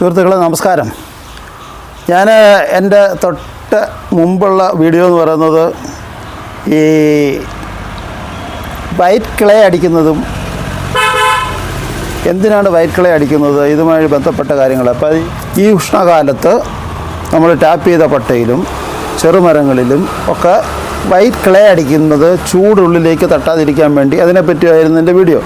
സുഹൃത്തുക്കളെ നമസ്കാരം. ഞാൻ എന്റെ തൊട്ട് മുമ്പുള്ള വീഡിയോ എന്ന് പറയുന്നത് ഈ വൈറ്റ് ക്ലേ അടിക്കുന്നതും എന്തിനാണ് വൈറ്റ് ക്ലേ അടിക്കുന്നത്? ഇതുമായി ബന്ധപ്പെട്ട കാര്യങ്ങൾ അപ്പോൾ ഈ ഉഷ്ണകാലത്ത് നമ്മൾ ടാപ്പ് ചെയ്ത പട്ടയിലും ചെറുമരങ്ങളിലും ഒക്കെ വൈറ്റ് ക്ലേ അടിക്കുന്നത് ചൂടുള്ളിലേക്ക് തട്ടാതിരിക്കാൻ വേണ്ടി അതിനെപ്പറ്റിയായിരുന്നു എന്റെ വീഡിയോ.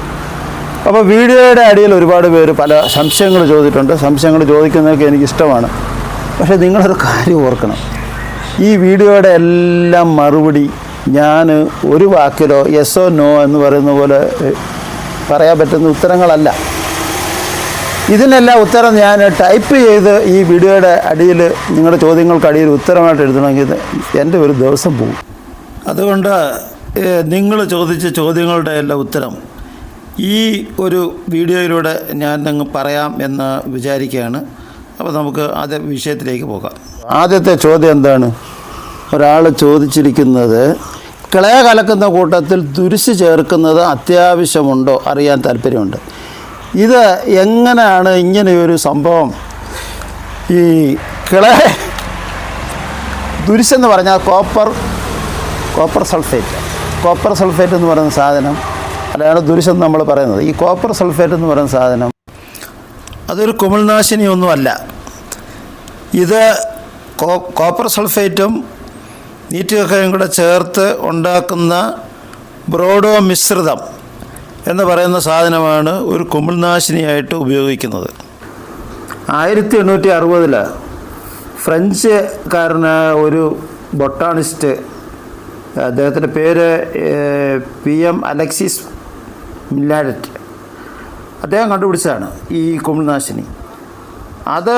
അപ്പോൾ വീഡിയോയുടെ അടിയിൽ ഒരുപാട് പേര് പല സംശയങ്ങൾ ചോദിച്ചിട്ടുണ്ട്. സംശയങ്ങൾ ചോദിക്കുന്നതൊക്കെ എനിക്ക് ഇഷ്ടമാണ് പക്ഷേ നിങ്ങളൊരു കാര്യം ഓർക്കണം. ഈ വീഡിയോയുടെ എല്ലാം മറുപടി ഞാൻ ഒരു വാക്കിലോ യെസ്സോ നോ എന്ന് പറയുന്ന പോലെ പറയാൻ പറ്റുന്ന ഉത്തരങ്ങളല്ല. ഇതിനെല്ലാം ഉത്തരം ഞാൻ ടൈപ്പ് ചെയ്ത് ഈ വീഡിയോയുടെ അടിയിൽ നിങ്ങളുടെ ചോദ്യങ്ങൾക്ക് അടിയിൽ ഉത്തരമായിട്ട് എഴുതണമെങ്കിൽ എന്റെ ഒരു ദിവസം പോകും. അതുകൊണ്ട് നിങ്ങൾ ചോദിച്ച ചോദ്യങ്ങളുടെ എല്ലാം ഉത്തരം ഈ ഒരു വീഡിയോയിലൂടെ ഞാൻ അങ്ങ് പറയാം എന്ന് വിചാരിക്കുകയാണ്. അപ്പോൾ നമുക്ക് ആദ്യ വിഷയത്തിലേക്ക് പോകാം. ആദ്യത്തെ ചോദ്യം എന്താണ്? ഒരാൾ ചോദിച്ചിരിക്കുന്നത് കിളയ കലക്കുന്ന കൂട്ടത്തിൽ തുരിശ് ചേർക്കുന്നത് അത്യാവശ്യമുണ്ടോ? അറിയാൻ താല്പര്യമുണ്ട്. ഇത് എങ്ങനെയാണ് ഇങ്ങനെയൊരു സംഭവം? ഈ കിള തുരിശെന്ന് പറഞ്ഞാൽ copper copper sulphate. Copper sulphate എന്ന് പറയുന്ന സാധനം അതാണ് ദുരിശം നമ്മൾ പറയുന്നത്. ഈ കോപ്പർ സൾഫേറ്റ് എന്ന് പറയുന്ന സാധനം അതൊരു കുമിൾനാശിനി ഒന്നുമല്ല ഇത് കോപ്പർ സൾഫേറ്റും നീറ്റുകക്കയും കൂടെ ചേർത്ത് ഉണ്ടാക്കുന്ന ബ്രോഡോ മിശ്രിതം എന്ന് പറയുന്ന സാധനമാണ് ഒരു കുമിൾനാശിനിയായിട്ട് ഉപയോഗിക്കുന്നത്. ആയിരത്തി എണ്ണൂറ്റി അറുപതിൽ ഫ്രഞ്ച്കാരനായ ഒരു ബൊട്ടാണിസ്റ്റ് അദ്ദേഹത്തിന്റെ പേര് പി എം അലക്സിസ് മില്ലാഡറ്റ് അദ്ദേഹം കണ്ടുപിടിച്ചതാണ് ഈ കുമിൾനാശിനി. അത്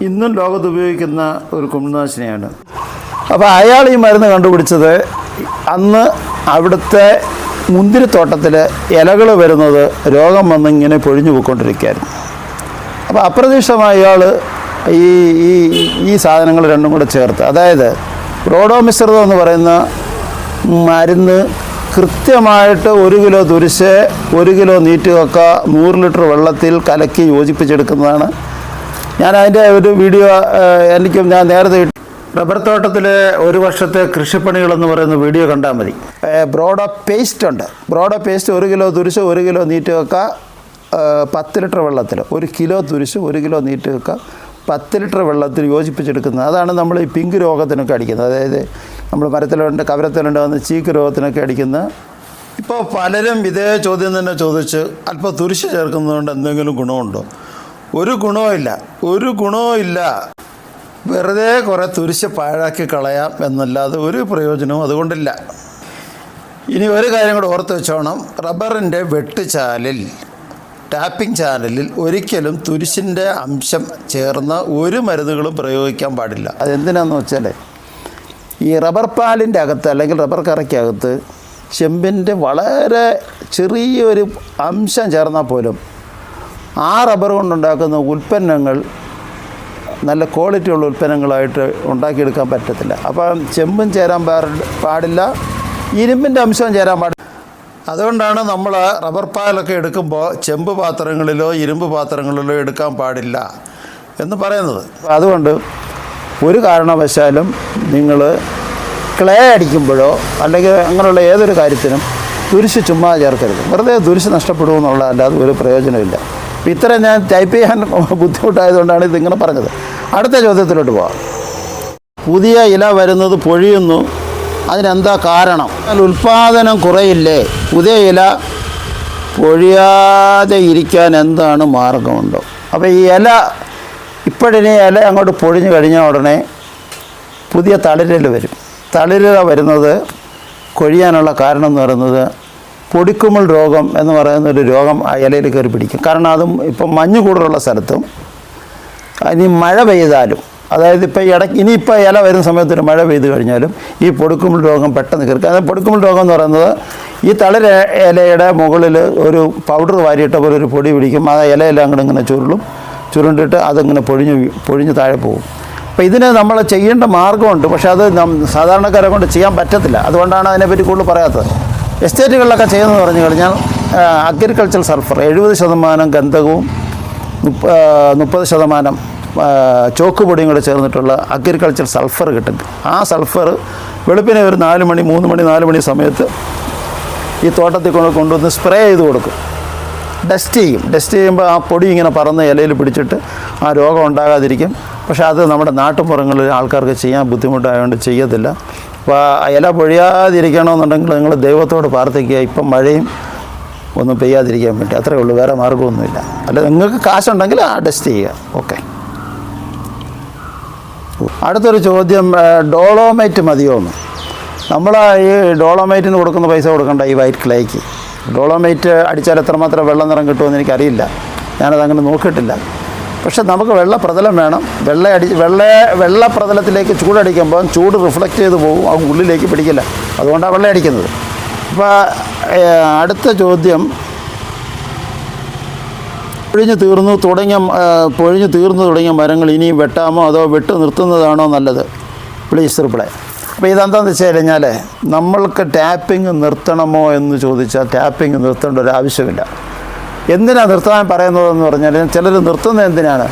ഇന്നും ലോകത്ത് ഉപയോഗിക്കുന്ന ഒരു കുമിൾനാശിനിയാണ്. അപ്പോൾ അയാൾ ഈ മരുന്ന് കണ്ടുപിടിച്ചത് അന്ന് അവിടുത്തെ മുന്തിരിത്തോട്ടത്തിൽ ഇലകൾ വരുന്നത് രോഗം വന്ന് ഇങ്ങനെ പൊഴിഞ്ഞു പോയിക്കൊണ്ടിരിക്കുകയായിരുന്നു. അപ്പോൾ അപ്രതീക്ഷിതമായി ഇയാൾ ഈ ഈ ഈ സാധനങ്ങൾ രണ്ടും കൂടെ ചേർത്ത്. അതായത് റോഡോ മിശ്രിതം എന്ന് പറയുന്ന മരുന്ന് കൃത്യമായിട്ട് ഒരു കിലോ തുരിശ് ഒരു കിലോ നീറ്റുകക്ക നൂറ് ലിറ്റർ വെള്ളത്തിൽ കലക്കി യോജിപ്പിച്ചെടുക്കുന്നതാണ്. ഞാൻ അതിന്റെ ഒരു വീഡിയോ എനിക്കും ഞാൻ നേരത്തെ. റബ്ബർ തോട്ടത്തിലെ ഒരു വർഷത്തെ കൃഷിപ്പണികളെന്ന് പറയുന്ന വീഡിയോ കണ്ടാൽ മതി. ബ്രോഡോ പേസ്റ്റ് ഉണ്ട്. ബ്രോഡോ പേസ്റ്റ് ഒരു കിലോ തുരിശ് ഒരു കിലോ നീറ്റുകക്ക പത്ത് ലിറ്റർ വെള്ളത്തിൽ. ഒരു കിലോ തുരിശ് ഒരു കിലോ നീറ്റുകക്ക പത്ത് ലിറ്റർ വെള്ളത്തിൽ യോജിപ്പിച്ചെടുക്കുന്നത്. അതാണ് നമ്മൾ ഈ പിങ്ക് രോഗത്തിനൊക്കെ അടിക്കുന്നത്. അതായത് നമ്മൾ മരത്തിലുണ്ട് വന്ന് ചീക്ക് രോഗത്തിനൊക്കെ അടിക്കുന്ന ഇപ്പോൾ പലരും ഇതേ ചോദ്യം തന്നെ ചോദിച്ച് അല്പം തുരിശ് ചേർക്കുന്നതുകൊണ്ട് എന്തെങ്കിലും ഗുണമുണ്ടോ? ഒരു ഗുണവുമില്ല ഒരു ഗുണവും ഇല്ല. വെറുതെ കുറേ തുരിശ് പാഴാക്കി കളയാം എന്നല്ലാതെ ഒരു പ്രയോജനവും അതുകൊണ്ടില്ല. ഇനി ഒരു കാര്യം കൂടെ ഓർത്ത് വെച്ചോണം. റബ്ബറിന്റെ വെട്ടുചാലിൽ ടാപ്പിംഗ് ചാനലിൽ ഒരിക്കലും തുരിശിന്റെ അംശം ചേർന്ന ഒരു മരുന്നുകളും പ്രയോഗിക്കാൻ പാടില്ല. അതെന്തിനാന്ന് വെച്ചാൽ ഈ റബ്ബർ പാലിന്റെ അകത്ത് അല്ലെങ്കിൽ റബ്ബർ കറയ്ക്കകത്ത് ചെമ്പിന്റെ വളരെ ചെറിയൊരു അംശം ചേർന്നാൽ പോലും ആ റബ്ബർ കൊണ്ടുണ്ടാക്കുന്ന ഉൽപ്പന്നങ്ങൾ നല്ല ക്വാളിറ്റി ഉള്ള ഉൽപ്പന്നങ്ങളായിട്ട് ഉണ്ടാക്കിയെടുക്കാൻ പറ്റത്തില്ല. അപ്പം ചെമ്പും ചേരാൻ പാടില്ല ഇരുമ്പിന്റെ അംശവും ചേരാൻ പാടില്ല അതുകൊണ്ടാണ് നമ്മൾ റബ്ബർ പാലൊക്കെ എടുക്കുമ്പോൾ ചെമ്പ് പാത്രങ്ങളിലോ ഇരുമ്പ് പാത്രങ്ങളിലോ എടുക്കാൻ പാടില്ല എന്ന് പറയുന്നത്. അതുകൊണ്ട് ഒരു കാരണവശാലും നിങ്ങൾ ക്ലേ അടിക്കുമ്പോഴോ അല്ലെങ്കിൽ അങ്ങനെയുള്ള ഏതൊരു കാര്യത്തിനും തുരിശ് ചുമ്മാ ചേർക്കരുത്. വെറുതെ തുരിശ് നഷ്ടപ്പെടുമെന്നുള്ള അല്ലാതെ ഒരു പ്രയോജനമില്ല അപ്പം ഇത്രയും ഞാൻ ടൈപ്പ് ചെയ്യാൻ ബുദ്ധിമുട്ടായതുകൊണ്ടാണ് ഇതിങ്ങനെ പറഞ്ഞത്. അടുത്ത ചോദ്യത്തിലോട്ട് പോവാം. പുതിയ ഇല വരുന്നത് പൊഴിയുന്നു. അതിനെന്താ കാരണം? എന്നാൽ ഉൽപ്പാദനം കുറയില്ലേ? പുതിയ ഇല പൊഴിയാതെ ഇരിക്കാൻ എന്താണ് മാർഗമുണ്ടോ? അപ്പോൾ ഈ ഇല ഇപ്പോഴിനി ഇല അങ്ങോട്ട് പൊഴിഞ്ഞു കഴിഞ്ഞ ഉടനെ പുതിയ തളിരൽ വരും. തളിരില വരുന്നത് കൊഴിയാനുള്ള കാരണം എന്ന് പറയുന്നത് പൊടിക്കുമൽ രോഗം എന്ന് പറയുന്ന ഒരു രോഗം ആ ഇലയിൽ കയറി പിടിക്കും. കാരണം അതും ഇപ്പം മഞ്ഞ് കൂടുതലുള്ള സ്ഥലത്തും ഇനി മഴ പെയ്താലും അതായത് ഇപ്പോൾ ഇട ഇനിയിപ്പോൾ ഇല വരുന്ന സമയത്ത് ഒരു മഴ പെയ്ത് കഴിഞ്ഞാലും ഈ പൊടുക്കുമിൾ രോഗം പെട്ടെന്ന് കയറി അതായത് പൊടുക്കുമിൾ രോഗം എന്ന് പറയുന്നത് ഈ തളിര ഇലയുടെ മുകളിൽ ഒരു പൗഡർ വാരിയിട്ട പോലെ ഒരു പൊടി പിടിക്കും. ആ ഇലയെല്ലാം അങ്ങോട്ട് ഇങ്ങനെ ചുരുളും. ചുരുണ്ടിട്ട് അതിങ്ങനെ പൊഴിഞ്ഞ് പൊഴിഞ്ഞ് താഴെ പോകും. അപ്പോൾ ഇതിന് നമ്മൾ ചെയ്യേണ്ട മാർഗമുണ്ട് പക്ഷേ അത് സാധാരണക്കാരെ കൊണ്ട് ചെയ്യാൻ പറ്റത്തില്ല. അതുകൊണ്ടാണ് അതിനെപ്പറ്റി കൂടുതൽ പറയാത്തത്. എസ്റ്റേറ്റുകളിലൊക്കെ ചെയ്യുന്നതെന്ന് പറഞ്ഞു കഴിഞ്ഞാൽ അഗ്രികൾച്ചർ സൾഫർ എഴുപത് ശതമാനം ഗന്ധകവും മുപ്പ മുപ്പത് ശതമാനം ചോക്ക് പൊടിയും കൂടെ ചേർന്നിട്ടുള്ള അഗ്രികൾച്ചർ സൾഫർ കിട്ടും. ആ സൾഫർ വെളുപ്പിനെ ഒരു നാല് മണി മൂന്ന് മണി നാല് മണി സമയത്ത് ഈ തോട്ടത്തിൽ കൊണ്ട് കൊണ്ടുവന്ന് സ്പ്രേ ചെയ്ത് കൊടുക്കും. ഡസ്റ്റ് ചെയ്യും. ഡസ്റ്റ് ചെയ്യുമ്പോൾ ആ പൊടി ഇങ്ങനെ പറന്ന് ഇലയിൽ പിടിച്ചിട്ട് ആ രോഗം ഉണ്ടാകാതിരിക്കും. പക്ഷേ അത് നമ്മുടെ നാട്ടുപുറങ്ങളിൽ ആൾക്കാർക്ക് ചെയ്യാൻ ബുദ്ധിമുട്ടായതുകൊണ്ട് ചെയ്യത്തില്ല. അപ്പോൾ ഇല പൊഴിയാതിരിക്കണമെന്നുണ്ടെങ്കിൽ നിങ്ങൾ ദൈവത്തോട് പ്രാർത്ഥിക്കുക. ഇപ്പം മഴയും ഒന്നും പെയ്യാതിരിക്കാൻ വേണ്ടി. അത്രേ ഉള്ളൂ. വേറെ മാർഗമൊന്നുമില്ല. അല്ല നിങ്ങൾക്ക് കാശുണ്ടെങ്കിൽ ആ ഡസ്റ്റ് ചെയ്യുക. ഓക്കെ അടുത്തൊരു ചോദ്യം ഡോളോമൈറ്റ് മതിയോ എന്ന്. നമ്മൾ ഈ ഡോളോമൈറ്റിന് കൊടുക്കുന്ന പൈസ കൊടുക്കണ്ട ഈ വൈറ്റ് ക്ലേക്ക് ഡോളോമൈറ്റ് അടിച്ചാൽ എത്രമാത്രം വെള്ളം നിറം കിട്ടുമെന്ന് എനിക്കറിയില്ല. ഞാനത് അങ്ങനെ നോക്കിയിട്ടില്ല. പക്ഷെ നമുക്ക് വെള്ള പ്രതലം വേണം. വെള്ള അടി വെള്ള വെള്ള പ്രതലത്തിലേക്ക് ചൂടടിക്കുമ്പോൾ ചൂട് റിഫ്ലക്റ്റ് ചെയ്ത് പോകും. ആ ഉള്ളിലേക്ക് പിടിക്കില്ല. അതുകൊണ്ടാണ് വെള്ളം അടിക്കുന്നത്. അപ്പോൾ അടുത്ത ചോദ്യം. പൊഴിഞ്ഞു തീർന്നു തുടങ്ങിയ പൊഴിഞ്ഞു തീർന്നു തുടങ്ങിയ മരങ്ങൾ ഇനിയും വെട്ടാമോ അതോ വെട്ട് നിർത്തുന്നതാണോ നല്ലത് പ്ലീസ് റിപ്ലൈ അപ്പോൾ ഇതെന്താണെന്ന് വെച്ച് കഴിഞ്ഞാൽ നമ്മൾക്ക് ടാപ്പിംഗ് നിർത്തണമോ എന്ന് ചോദിച്ചാൽ ടാപ്പിംഗ് നിർത്തേണ്ട ഒരു ആവശ്യമില്ല. എന്തിനാണ് നിർത്താൻ പറയുന്നതെന്ന് പറഞ്ഞാൽ ചിലർ നിർത്തുന്നത് എന്തിനാണ്?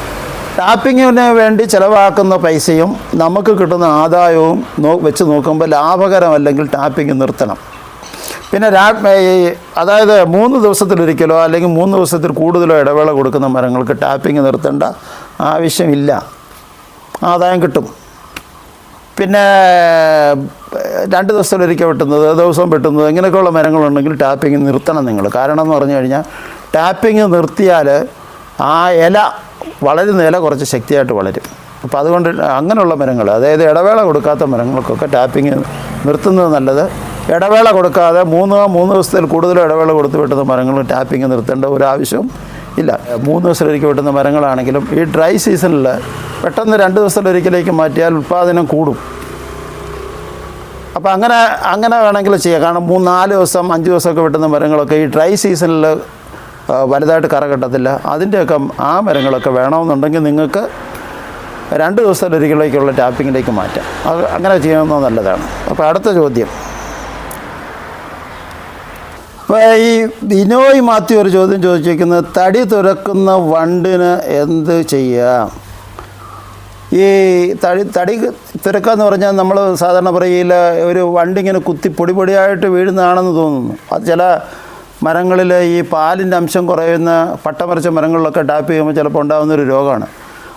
ടാപ്പിങ്ങിന് വേണ്ടി ചിലവാക്കുന്ന പൈസയും നമുക്ക് കിട്ടുന്ന ആദായവും നോ വെച്ച് നോക്കുമ്പോൾ ലാഭകരമല്ലെങ്കിൽ ടാപ്പിംഗ് നിർത്തണം. പിന്നെ രാ അതായത് മൂന്ന് ദിവസത്തിലൊരിക്കലോ അല്ലെങ്കിൽ മൂന്ന് ദിവസത്തിൽ കൂടുതലോ ഇടവേള കൊടുക്കുന്ന മരങ്ങൾക്ക് ടാപ്പിംഗ് നിർത്തേണ്ട ആവശ്യമില്ല. ആദായം കിട്ടും. പിന്നെ രണ്ട് ദിവസത്തിലൊരിക്കൽ വെട്ടുന്നത് ദിവസം വെട്ടുന്നത് ഇങ്ങനെയൊക്കെയുള്ള മരങ്ങളുണ്ടെങ്കിൽ ടാപ്പിംഗ് നിർത്തണം നിങ്ങൾ. കാരണം എന്ന് പറഞ്ഞു കഴിഞ്ഞാൽ ടാപ്പിംഗ് നിർത്തിയാൽ ആ ഇല വളരുന്ന ഇല കുറച്ച് ശക്തിയായിട്ട് വളരും. അപ്പോൾ അതുകൊണ്ട് അങ്ങനെയുള്ള മരങ്ങൾ അതായത് ഇടവേള കൊടുക്കാത്ത മരങ്ങൾക്കൊക്കെ ടാപ്പിംഗ് നിർത്തുന്നത് നല്ലത്. ഇടവേള കൊടുക്കാതെ മൂന്ന് മൂന്ന് ദിവസത്തിൽ കൂടുതൽ ഇടവേള കൊടുത്ത് വെട്ടുന്ന മരങ്ങൾ ടാപ്പിംഗ് നിർത്തേണ്ട ഒരു ആവശ്യവും ഇല്ല മൂന്ന് ദിവസത്തിലൊരിക്കൽ വെട്ടുന്ന മരങ്ങളാണെങ്കിലും ഈ ഡ്രൈ സീസണിൽ പെട്ടെന്ന് രണ്ട് ദിവസത്തിലൊരിക്കലേക്ക് മാറ്റിയാൽ ഉൽപ്പാദനം കൂടും. അപ്പോൾ അങ്ങനെ അങ്ങനെ വേണമെങ്കിൽ ചെയ്യാം. കാരണം മൂന്ന് നാല് ദിവസം അഞ്ച് ദിവസമൊക്കെ വെട്ടുന്ന മരങ്ങളൊക്കെ ഈ ഡ്രൈ സീസണിൽ വലുതായിട്ട് കറ കിട്ടത്തില്ല. അതിന്റെയൊക്കെ ആ മരങ്ങളൊക്കെ വേണമെന്നുണ്ടെങ്കിൽ നിങ്ങൾക്ക് രണ്ട് ദിവസത്തിലൊരിക്കലേക്കുള്ള ടാപ്പിങ്ങിലേക്ക് മാറ്റാം. അത് അങ്ങനെ ചെയ്യുന്നത് നല്ലതാണ്. അപ്പോൾ അടുത്ത ചോദ്യം. അപ്പോൾ ഈ ബിനോയ് മാത്യു ഒരു ചോദ്യം ചോദിച്ചിരിക്കുന്നത് തടി തുറക്കുന്ന വണ്ടിന് എന്ത് ചെയ്യാം? ഈ തടി തടി തിരക്കുക എന്ന് പറഞ്ഞാൽ നമ്മൾ സാധാരണ പറയില്ല ഒരു വണ്ടി ഇങ്ങനെ കുത്തി പൊടി പൊടിയായിട്ട് വീഴുന്നതാണെന്ന് തോന്നുന്നു. അത് ചില മരങ്ങളിൽ ഈ പാലിന്റെ അംശം കുറയുന്ന പട്ടമറിച്ച മരങ്ങളിലൊക്കെ ടാപ്പ് ചെയ്യുമ്പോൾ ചിലപ്പോൾ ഉണ്ടാകുന്ന ഒരു രോഗമാണ്.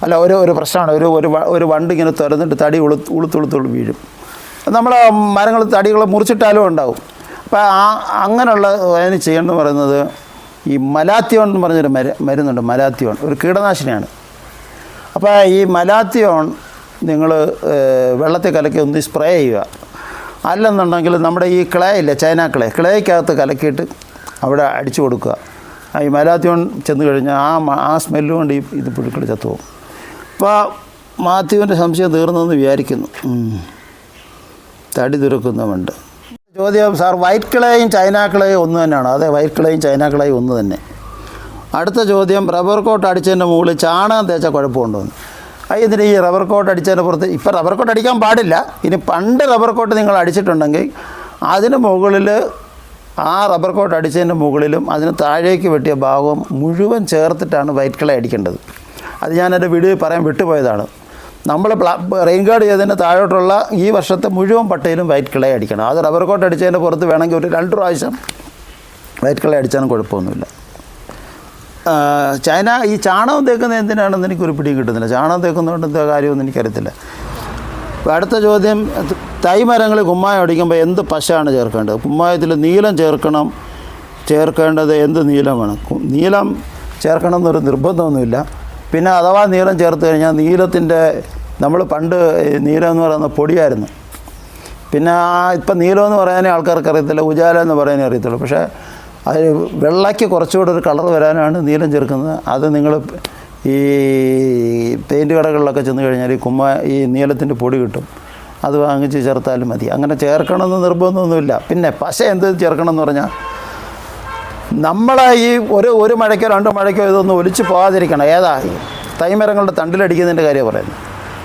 അല്ല ഒരു ഒരു പ്രശ്നമാണ്. ഒരു ഒരു ഒരു വണ്ടി ഇങ്ങനെ തുറന്നിട്ട് തടി ഉളു ഉളുത്തുളുത്തുള്ളു വീഴും. നമ്മൾ മരങ്ങൾ തടികൾ മുറിച്ചിട്ടാലും ഉണ്ടാവും. അപ്പോൾ ആ അങ്ങനെയുള്ള അതിന് ചെയ്യണമെന്ന് പറയുന്നത് ഈ മലാത്തിയോൺ എന്ന് പറഞ്ഞൊരു മര മരുന്നുണ്ട് മലാത്തിയോൺ ഒരു കീടനാശിനിയാണ്. അപ്പോൾ ഈ മലാത്തിയോൺ നിങ്ങൾ വെള്ളത്തിൽ കലക്കി ഒന്ന് സ്പ്രേ ചെയ്യുക. അല്ലെന്നുണ്ടെങ്കിൽ നമ്മുടെ ഈ ക്ലേ ഇല്ല ചൈന ക്ലേ ക്ലേക്കകത്ത് കലക്കിയിട്ട് അവിടെ അടിച്ചു കൊടുക്കുക. ഈ മലാത്തിയോൺ ചെന്ന് കഴിഞ്ഞാൽ ആ ആ സ്മെല്ല് കൊണ്ട് ഈ ഇത് പുഴുക്കൾ ചത്തുപോകും. അപ്പോൾ മാത്യുവിന്റെ സംശയം തീർന്നെന്ന് വിചാരിക്കുന്നു. തടി തുറക്കുന്നുമുണ്ട് ചോദ്യം സാർ വൈറ്റ് ക്ലേയും ചൈന ക്ലേയും ഒന്ന് തന്നെയാണ്? അതെ വൈറ്റ് ക്ലേയും ചൈന ക്ലേയും ഒന്ന് തന്നെ. അടുത്ത ചോദ്യം റബ്ബർ കോട്ട് അടിച്ചതിന്റെ മുകളിൽ ചാണകം തേച്ച കുഴപ്പമുണ്ടോന്ന് അത് ഇതിന് ഈ റബ്ബർ കോട്ട് അടിച്ചതിന്റെ പുറത്ത് ഇപ്പം റബ്ബർ കോട്ട് അടിക്കാൻ പാടില്ല. ഇനി പണ്ട് റബ്ബർ കോട്ട് നിങ്ങൾ അടിച്ചിട്ടുണ്ടെങ്കിൽ അതിന് മുകളിൽ ആ റബ്ബർ കോട്ട് അടിച്ചതിന്റെ മുകളിലും അതിന് താഴേക്ക് വെട്ടിയ ഭാഗം മുഴുവൻ ചേർത്തിട്ടാണ് വൈറ്റ് ക്ലേ അടിക്കേണ്ടത്. അത് ഞാൻ എന്റെ വീഡിയോയിൽ പറയാൻ വിട്ടുപോയതാണ്. നമ്മൾ റെയിൻ ഗാർഡ് ചെയ്തതിന് താഴോട്ടുള്ള ഈ വർഷത്തെ മുഴുവൻ പട്ടയിലും വൈറ്റ് കിളയെ അടിക്കണം. അത് റബ്ബർ കോട്ട് അടിച്ചതിന്റെ പുറത്ത് വേണമെങ്കിൽ ഒരു രണ്ട് പ്രാവശ്യം വൈറ്റ് കിളയെ അടിച്ചാലും കുഴപ്പമൊന്നുമില്ല. ചൈന ഈ ചാണകം തേക്കുന്നത് എന്തിനാണെന്ന് എനിക്കൊരു പിടി കിട്ടുന്നില്ല. ചാണകം തേക്കുന്നതുകൊണ്ട് എന്താ കാര്യമൊന്നും എനിക്കറിയത്തില്ല. അടുത്ത ചോദ്യം തൈ മരങ്ങൾ കുമ്മായം അടിക്കുമ്പോൾ എന്ത് പശയാണ് ചേർക്കേണ്ടത്? കുമ്മായത്തിൽ നീലം ചേർക്കണം ചേർക്കേണ്ടത് എന്ത് നീലമാണ്? നീലം ചേർക്കണം എന്നൊരു നിർബന്ധമൊന്നുമില്ല. പിന്നെ അഥവാ നീലം ചേർത്ത് കഴിഞ്ഞാൽ നീലത്തിന്റെ നമ്മൾ പണ്ട് നീലം എന്ന് പറയുന്ന പൊടിയായിരുന്നു. പിന്നെ ഇപ്പം നീലം എന്ന് പറയാനേ ആൾക്കാർക്ക് അറിയത്തില്ല ഉജാല എന്ന് പറയാനേ അറിയത്തുള്ളൂ. പക്ഷേ അത് വെള്ളയ്ക്ക് കുറച്ചുകൂടെ ഒരു കളർ വരാനാണ് നീലം ചേർക്കുന്നത്. അത് നിങ്ങൾ ഈ പെയിന്റ് കടകളിലൊക്കെ ചെന്ന് കഴിഞ്ഞാൽ ഈ കുമ്മ ഈ നീലത്തിന്റെ പൊടി കിട്ടും. അത് വാങ്ങിച്ച് ചേർത്താലും മതി. അങ്ങനെ ചേർക്കണമെന്ന് നിർബന്ധമൊന്നുമില്ല. പിന്നെ പശ എന്ത് ചേർക്കണമെന്ന് പറഞ്ഞാൽ നമ്മളെ ഈ ഒരു ഒരു മഴയ്ക്കോ രണ്ട് മഴയ്ക്കോ ഇതൊന്നും ഒലിച്ച് പോകാതിരിക്കണം. ഏതാ? തൈമരങ്ങളുടെ തണ്ടിലടിക്കുന്നതിന്റെ കാര്യം പറയുന്നത്.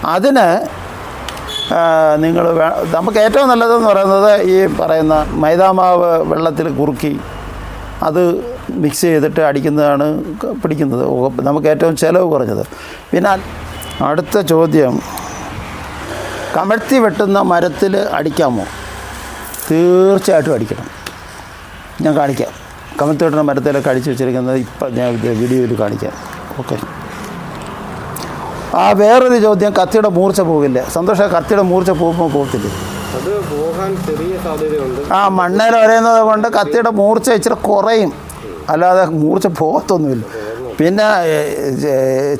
അതിന് നിങ്ങൾ നമുക്ക് ഏറ്റവും നല്ലതെന്ന് പറയുന്നത് ഈ പറയുന്ന മൈദാമാവ് വെള്ളത്തിൽ കുറുക്കി അത് മിക്സ് ചെയ്തിട്ട് അടിക്കുന്നതാണ് പിടിക്കുന്നത്. നമുക്ക് ഏറ്റവും ചിലവ് കുറഞ്ഞത്. പിന്നെ അടുത്ത ചോദ്യം. കമഴ്ത്തി വെട്ടുന്ന മരത്തിൽ അടിക്കാമോ? തീർച്ചയായിട്ടും അടിക്കണം. ഞാൻ കാണിക്കാം. കമഴ്ത്തി വെട്ടുന്ന മരത്തിലൊക്കെ അടിച്ചു വെച്ചിരിക്കുന്നത് ഇപ്പം ഞാൻ വീഡിയോയിൽ കാണിക്കാം. ഓക്കെ. ആ വേറൊരു ചോദ്യം കത്തിയുടെ മൂർച്ച പോകില്ല സന്തോഷം കത്തിയുടെ മൂർച്ച പോകുമ്പോൾ പോകത്തില്ല. ആ മണ്ണേൽ വരയുന്നത് കൊണ്ട് കത്തിയുടെ മൂർച്ച ഇച്ചിരി കുറയും. അല്ലാതെ മൂർച്ച പോകത്തൊന്നുമില്ല. പിന്നെ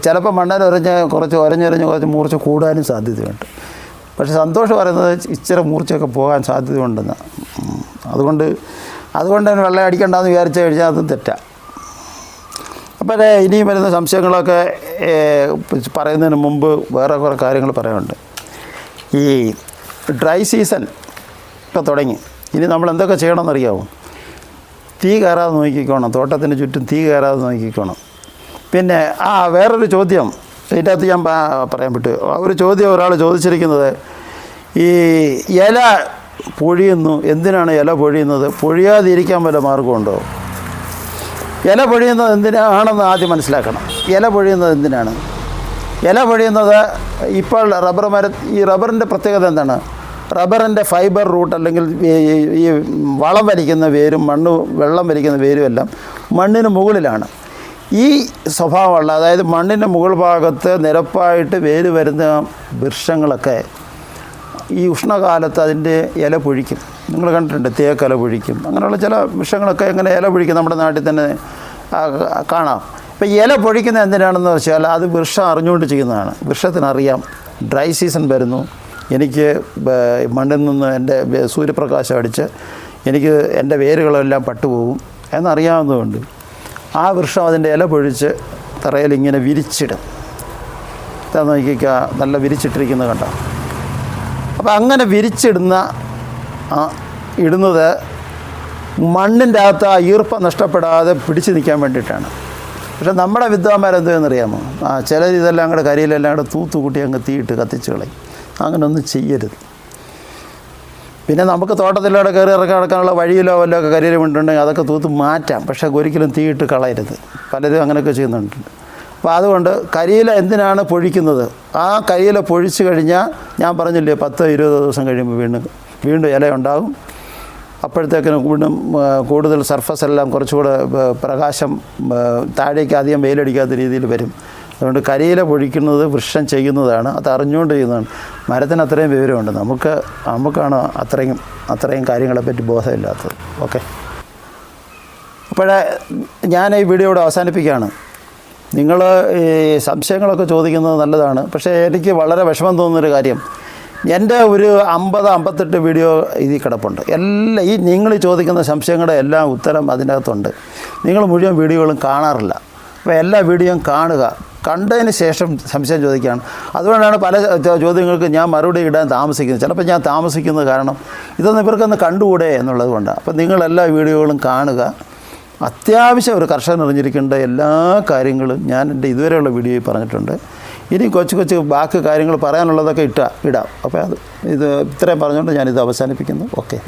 ചിലപ്പോൾ മണ്ണേൽ ഒരഞ്ഞ് കുറച്ച് ഒരഞ്ഞൊരഞ്ഞ് കുറച്ച് മൂർച്ച കൂടാനും സാധ്യതയുണ്ട്. പക്ഷെ സന്തോഷം പറയുന്നത് ഇച്ചിരി മൂർച്ചയൊക്കെ പോകാൻ സാധ്യതയുണ്ടെന്ന്. അതുകൊണ്ട് അതുകൊണ്ട് തന്നെ വെള്ളം അടിക്കണ്ടെന്ന് വിചാരിച്ചു കഴിഞ്ഞാൽ അതും തെറ്റാണ് അപ്പോൾ ദേ ഇനിയും വരുന്ന സംശയങ്ങളൊക്കെ പറയുന്നതിന് മുമ്പ് വേറെ കുറേ കാര്യങ്ങൾ പറയാനുണ്ട്. ഈ ഡ്രൈ സീസൺ ഒക്കെ തുടങ്ങി. ഇനി നമ്മൾ എന്തൊക്കെ ചെയ്യണമെന്നറിയാമോ തീ കയറാതെ നോക്കിക്കോണം. തോട്ടത്തിന് ചുറ്റും തീ കയറാതെ നോക്കിക്കോണം. പിന്നെ ആ വേറൊരു ചോദ്യം. ഇതിന്റെ അകത്ത് ഞാൻ പറയാൻ പറ്റുമോ ഒരു ചോദ്യം ഒരാൾ ചോദിച്ചിരിക്കുന്നത്. ഈ ഇല പൊഴിയുന്നു. എന്തിനാണ് ഇല പൊഴിയുന്നത്? പൊഴിയാതിരിക്കാൻ വല്ല മാർഗമുണ്ടോ? ഇല പൊഴിയുന്നത് എന്തിനാണെന്ന് ആദ്യം മനസ്സിലാക്കണം. ഇല പൊഴിയുന്നത് എന്തിനാണ്? ഇല പൊഴിയുന്നത് ഇപ്പോൾ റബ്ബർ മര ഈ റബ്ബറിന്റെ പ്രത്യേകത എന്താണ്? റബ്ബറിന്റെ ഫൈബർ റൂട്ട് അല്ലെങ്കിൽ ഈ വളം വലിക്കുന്ന വേരും മണ്ണ് വെള്ളം വലിക്കുന്ന വേരും എല്ലാം മണ്ണിന് മുകളിലാണ്. ഈ സ്വഭാവമുള്ള അതായത് മണ്ണിന്റെ മുകൾ ഭാഗത്ത് നിരപ്പായിട്ട് വേര് വരുന്ന വൃക്ഷങ്ങളൊക്കെ ഈ ഉഷ്ണകാലത്ത് അതിന്റെ ഇല പൊഴിക്കും. നിങ്ങൾ കണ്ടിട്ടുണ്ട് തേക്കില പൊഴിക്കും. അങ്ങനെയുള്ള ചില വിഷങ്ങളൊക്കെ ഇങ്ങനെ ഇല പൊഴിക്കും നമ്മുടെ നാട്ടിൽ തന്നെ കാണാം. ഇപ്പം ഇല പൊഴിക്കുന്ന എന്തിനാണെന്ന് വെച്ചാൽ അത് വൃക്ഷം അറിഞ്ഞുകൊണ്ട് ചെയ്യുന്നതാണ്. വൃക്ഷത്തിനറിയാം ഡ്രൈ സീസൺ വരുന്നു. എനിക്ക് മണ്ണിൽ നിന്ന് എന്റെ സൂര്യപ്രകാശം അടിച്ച് എനിക്ക് എന്റെ വേരുകളെല്ലാം പട്ടുപോകും എന്നറിയാവുന്നതുകൊണ്ട് ആ വൃക്ഷം അതിന്റെ ഇല പൊഴിച്ച് തറയിൽ ഇങ്ങനെ വിരിച്ചിടും. ഇതാ നല്ല വിരിച്ചിട്ടിരിക്കുന്നത് കണ്ടോ? അപ്പോൾ അങ്ങനെ വിരിച്ചിടുന്ന ഇടുന്നത് മണ്ണിന്റെ അകത്ത് ആ ഈർപ്പം നഷ്ടപ്പെടാതെ പിടിച്ചു നിൽക്കാൻ വേണ്ടിയിട്ടാണ്. പക്ഷേ നമ്മുടെ വിദ്വാന്മാരെന്തെന്നറിയാമോ ആ ചിലർ ഇതെല്ലാം കൂടെ കരിയിലെല്ലാം കൂടെ തൂത്തു കൂട്ടി അങ്ങ് തീയിട്ട് കത്തിച്ച് കളയും. അങ്ങനെ ഒന്നും ചെയ്യരുത്. പിന്നെ നമുക്ക് തോട്ടത്തിലൂടെ കയറി ഇറക്കി നടക്കാനുള്ള വഴിയിലോ വല്ലതൊക്കെ ഒക്കെ ഉണ്ടെങ്കിൽ വീണിട്ടുണ്ടെങ്കിൽ അതൊക്കെ തൂത്ത് മാറ്റാം. പക്ഷേ ഒരിക്കലും തീയിട്ട് കളയരുത്. പലരും അങ്ങനെയൊക്കെ ചെയ്യുന്നുണ്ട്. അപ്പോൾ അതുകൊണ്ട് കരിയില എന്തിനാണ് പൊഴിക്കുന്നത്? ആ കരിയില പൊഴിച്ചു കഴിഞ്ഞാൽ ഞാൻ പറഞ്ഞില്ലേ പത്തോ ഇരുപതോ ദിവസം കഴിയുമ്പോൾ വീണ്ടും വീണ്ടും ഇല ഉണ്ടാകും. അപ്പോഴത്തേക്കിനും വീണ്ടും കൂടുതൽ സർഫസ് എല്ലാം കുറച്ചുകൂടെ പ്രകാശം താഴേക്ക് അധികം വെയിലടിക്കാത്ത രീതിയിൽ വരും. അതുകൊണ്ട് കരിയില പൊഴിക്കുന്നത് വൃക്ഷം ചെയ്യുന്നതാണ് അത് അറിഞ്ഞുകൊണ്ട് ചെയ്യുന്നതാണ്. മരത്തിന് അത്രയും വിവരമുണ്ട്. നമുക്ക് നമുക്കാണ് അത്രയും അത്രയും കാര്യങ്ങളെപ്പറ്റി ബോധമില്ലാത്തത്. ഓക്കെ. അപ്പോഴേ ഞാൻ ഈ വീഡിയോ ഇവിടെ അവസാനിപ്പിക്കുകയാണ്. നിങ്ങൾ ഈ സംശയങ്ങളൊക്കെ ചോദിക്കുന്നത് നല്ലതാണ്. പക്ഷേ എനിക്ക് വളരെ വിഷമം തോന്നുന്നൊരു കാര്യം. എന്റെ ഒരു അമ്പത് അമ്പത്തെട്ട് വീഡിയോ ഇതിൽ കിടപ്പുണ്ട്. എല്ലാ ഈ നിങ്ങൾ ചോദിക്കുന്ന സംശയങ്ങളുടെ എല്ലാം ഉത്തരം അതിനകത്തുണ്ട്. നിങ്ങൾ മുഴുവൻ വീഡിയോകളും കാണാറില്ല. അപ്പോൾ എല്ലാ വീഡിയോയും കാണുക. കണ്ടതിന് ശേഷം സംശയം ചോദിക്കുകയാണ്. അതുകൊണ്ടാണ് പല ചോദ്യങ്ങൾക്ക് ഞാൻ മറുപടി ഇടാൻ താമസിക്കുന്നത്. ചിലപ്പോൾ ഞാൻ താമസിക്കുന്നത് കാരണം ഇതൊന്നും ഇവർക്കൊന്ന് കണ്ടുകൂടെ എന്നുള്ളത് കൊണ്ടാണ്. അപ്പോൾ നിങ്ങളെല്ലാ വീഡിയോകളും കാണുക. അത്യാവശ്യം ഒരു കർഷകൻ അറിഞ്ഞിരിക്കേണ്ട എല്ലാ കാര്യങ്ങളും ഞാൻ എന്റെ ഇതുവരെയുള്ള വീഡിയോയിൽ പറഞ്ഞിട്ടുണ്ട്. ഇനി കൊച്ചു കൊച്ചു ബാക്കി കാര്യങ്ങൾ പറയാനുള്ളതൊക്കെ ഇട്ടാ ഇടാം. അപ്പോൾ അത് ഇത് ഇത്രയും പറഞ്ഞുകൊണ്ട് ഞാനിത് അവസാനിപ്പിക്കുന്നു. ഓക്കെ.